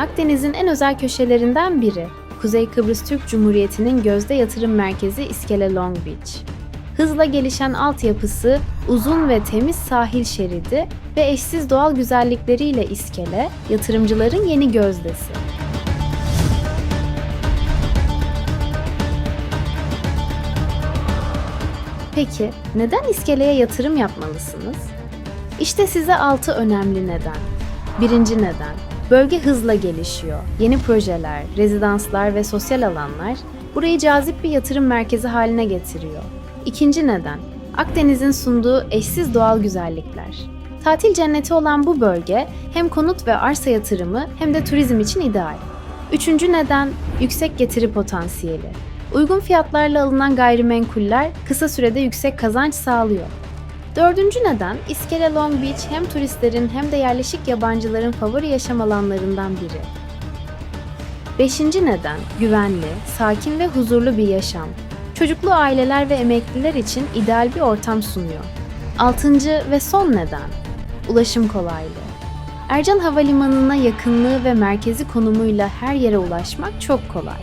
Akdeniz'in en özel köşelerinden biri. Kuzey Kıbrıs Türk Cumhuriyeti'nin gözde yatırım merkezi İskele Long Beach. Hızla gelişen altyapısı, uzun ve temiz sahil şeridi ve eşsiz doğal güzellikleriyle İskele, yatırımcıların yeni gözdesi. Peki, neden İskele'ye yatırım yapmalısınız? İşte size 6 önemli neden. Birinci neden, bölge hızla gelişiyor. Yeni projeler, rezidanslar ve sosyal alanlar burayı cazip bir yatırım merkezi haline getiriyor. İkinci neden, Akdeniz'in sunduğu eşsiz doğal güzellikler. Tatil cenneti olan bu bölge hem konut ve arsa yatırımı hem de turizm için ideal. Üçüncü neden, yüksek getiri potansiyeli. Uygun fiyatlarla alınan gayrimenkuller kısa sürede yüksek kazanç sağlıyor. Dördüncü neden, İskele Long Beach hem turistlerin hem de yerleşik yabancıların favori yaşam alanlarından biri. Beşinci neden, güvenli, sakin ve huzurlu bir yaşam. Çocuklu aileler ve emekliler için ideal bir ortam sunuyor. Altıncı ve son neden, ulaşım kolaylığı. Ercan Havalimanı'na yakınlığı ve merkezi konumuyla her yere ulaşmak çok kolay.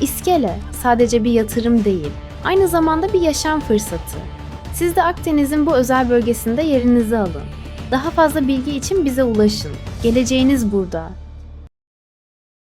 İskele sadece bir yatırım değil, aynı zamanda bir yaşam fırsatı. Siz de Akdeniz'in bu özel bölgesinde yerinizi alın. Daha fazla bilgi için bize ulaşın. Geleceğiniz burada.